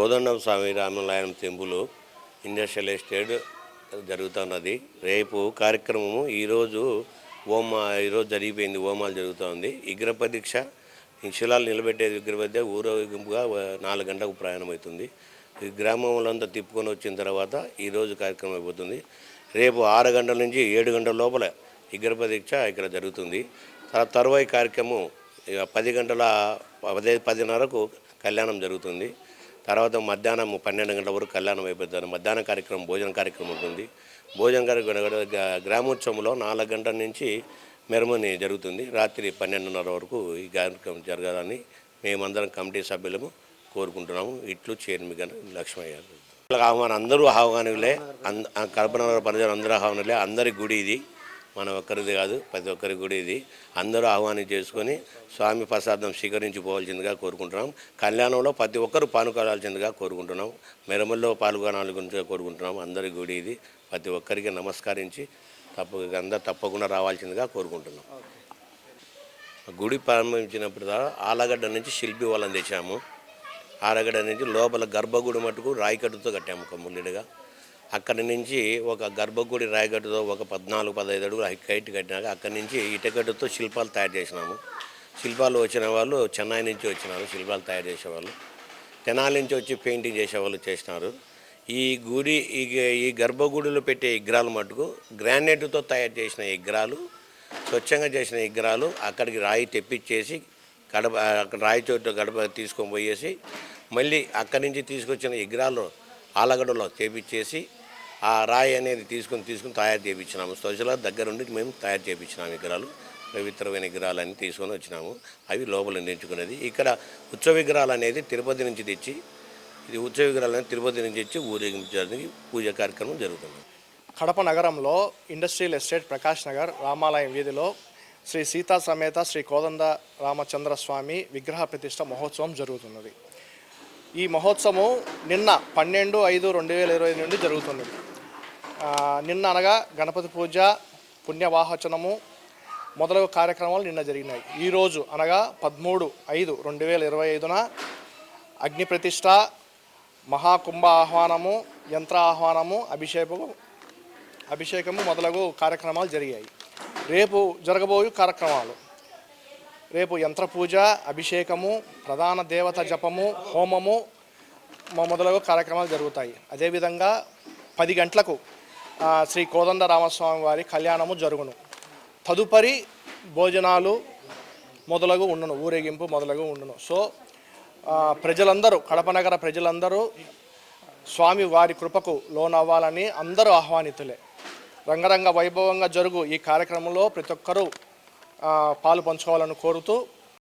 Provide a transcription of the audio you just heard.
Kodandam Swamy Ramanarayana temple industrial estate జరుగుతున్నది రేపు కార్యక్రమము ఈరోజు హోమ ఈరోజు జరిగిపోయింది హోమాలు జరుగుతుంది విగ్రహ పరీక్ష శిలాలు నిలబెట్టే విగ్రహ ఊరేగింపుగా నాలుగు గంటలకు ప్రయాణం అవుతుంది ఈ గ్రామంలో అంతా తిప్పుకొని వచ్చిన తర్వాత ఈరోజు కార్యక్రమం అయిపోతుంది. రేపు ఆరు గంటల నుంచి ఏడు గంటల లోపల విగ్రహ పరీక్ష ఇక్కడ జరుగుతుంది. తర్వాత కార్యక్రమం ఇక పది గంటల పదే పదిన్నరకు కళ్యాణం జరుగుతుంది. తర్వాత మధ్యాహ్నం పన్నెండు గంటల వరకు కళ్యాణం అయిపోతుంది మధ్యాహ్నం కార్యక్రమం భోజన కార్యక్రమం ఉంటుంది. భోజన కార్యక్రమం గ్రామోత్సవంలో నాలుగు గంటల నుంచి మెరమని జరుగుతుంది. రాత్రి పన్నెండున్నర వరకు ఈ కార్యక్రమం జరగాలని మేమందరం కమిటీ సభ్యులము కోరుకుంటున్నాము. ఇట్లు చైర్మన్ లక్ష్మయ్య ఆహ్వానం అందరూ ఆహ్వానులే. అంద కల్పనగర పరిచయం అందరూ ఆహ్వానులే. అందరి గుడి ఇది. మన ఒక్కరిది కాదు ప్రతి ఒక్కరి గుడి ఇది. అందరూ ఆహ్వానం చేసుకొని స్వామి ప్రసాదం స్వీకరించిపోవాల్సిందిగా కోరుకుంటున్నాం. కళ్యాణంలో ప్రతి ఒక్కరు పాల్గొనాల్సిందిగా కోరుకుంటున్నాం. మెరమల్లో పాల్గొనాలి గురించి కోరుకుంటున్నాం. అందరి గుడి ఇది. ప్రతి ఒక్కరికి నమస్కరించి తప్ప అందరూ తప్పకుండా రావాల్సిందిగా కోరుకుంటున్నాం. గుడి ప్రారంభించినప్పుడు ఆలగడ్డ నుంచి శిల్పి వాళ్ళని తెచ్చాము. ఆలగడ్డ నుంచి లోపల గర్భగుడి మటుకు రాయికట్టుతో కట్టాము కమ్ముడిగా అక్కడి నుంచి ఒక గర్భగుడి రాయగడ్డతో ఒక పద్నాలుగు పదహైదు అడుగులు హైట్ కట్టినాక అక్కడి నుంచి ఇటగడ్డతో శిల్పాలు తయారు చేసినాము. శిల్పాలు వచ్చిన వాళ్ళు చెన్నై నుంచి వచ్చినారు శిల్పాలు తయారు చేసేవాళ్ళు. తెనాలి నుంచి వచ్చి పెయింటింగ్ చేసేవాళ్ళు చేసినారు. ఈ గుడి ఈ ఈ గర్భగుడిలో పెట్టే విగ్రహాలు మటుకు గ్రానైట్తో తయారు చేసిన విగ్రహాలు స్వచ్ఛంగా చేసిన విగ్రహాలు అక్కడికి రాయి తెప్పించేసి గడప అక్కడ రాయి చోటు గడప తీసుకొని పోయేసి మళ్ళీ అక్కడి నుంచి తీసుకొచ్చిన విగ్రహాలు ఆలగడలో చేపించేసి ఆ రాయి అనేది తీసుకొని తీసుకుని తయారు చేయించినాము. స్వచ్ఛల దగ్గర ఉండి మేము తయారు చేయించినాము విగ్రహాలు. పవిత్రమైన విగ్రహాలు అన్నీ తీసుకొని వచ్చినాము. అవి లోపల నించుకునేది ఇక్కడ ఉత్సవ విగ్రహాలు అనేది తిరుపతి నుంచి తెచ్చి ఇది ఉత్సవ విగ్రహాలు అనేది తిరుపతి నుంచి తెచ్చి ఊరేగించడానికి పూజ కార్యక్రమం జరుగుతుంది. కడప నగరంలో ఇండస్ట్రియల్ ఎస్టేట్ ప్రకాష్ నగర్ రామాలయం వీధిలో శ్రీ సీతా సమేత శ్రీ కోదండ రామచంద్ర స్వామి విగ్రహ ప్రతిష్ట మహోత్సవం జరుగుతున్నది. ఈ మహోత్సవం నిన్న పన్నెండు ఐదు రెండు వేల ఇరవై నుండి జరుగుతున్నది. నిన్న అనగా గణపతి పూజ పుణ్యవాహచనము మొదలగు కార్యక్రమాలు నిన్న జరిగినాయి. ఈరోజు అనగా పదమూడు ఐదు రెండు వేల ఇరవై ఐదున అగ్ని ప్రతిష్ట మహాకుంభ ఆహ్వానము యంత్ర ఆహ్వానము అభిషేకము అభిషేకము మొదలగు కార్యక్రమాలు జరిగాయి. రేపు జరగబోయే కార్యక్రమాలు. రేపు యంత్ర పూజ అభిషేకము ప్రధాన దేవత జపము హోమము మొదలగు కార్యక్రమాలు జరుగుతాయి. అదేవిధంగా పది గంటలకు శ్రీ కోదండ రామస్వామి వారి కళ్యాణము జరుగును. తదుపరి భోజనాలు మొదలగు ఉండును ఊరేగింపు మొదలగు ఉండును. సో ప్రజలందరూ కడప నగర ప్రజలందరూ స్వామి వారి కృపకు లోనవ్వాలని అందరూ ఆహ్వానితులే. రంగరంగ వైభవంగా జరుగు ఈ కార్యక్రమంలో ప్రతి ఒక్కరూ పాలు పంచుకోవాలని కోరుతూ